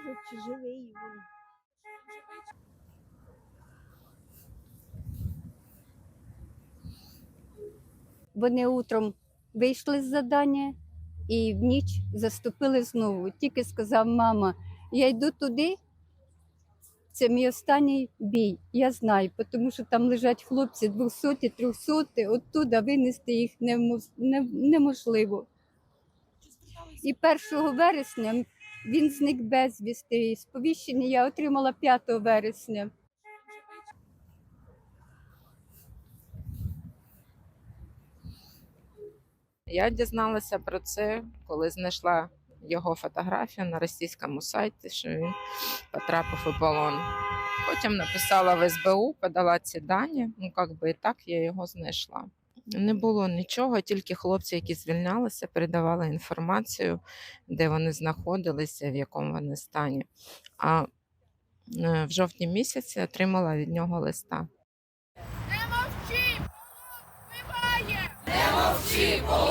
кажуть, чи живий. Вони утром вийшли з задання і в ніч заступили знову. Тільки сказав мама, я йду туди. Це мій останній бій. Я знаю, тому що там лежать хлопці 200 300 оттуда винести їх неможливо. І 1 вересня він зник безвісти. Сповіщення я отримала 5 вересня. Я дізналася про це, коли знайшла його фотографію на російському сайті, що він потрапив у полон. Потім написала в СБУ, подала ці дані. Ну, як би і так я його знайшла. Не було нічого, тільки хлопці, які звільнялися, передавали інформацію, де вони знаходилися, в якому вони стані. А е, в жовтні місяці отримала від нього листа. Не мовчи! Бо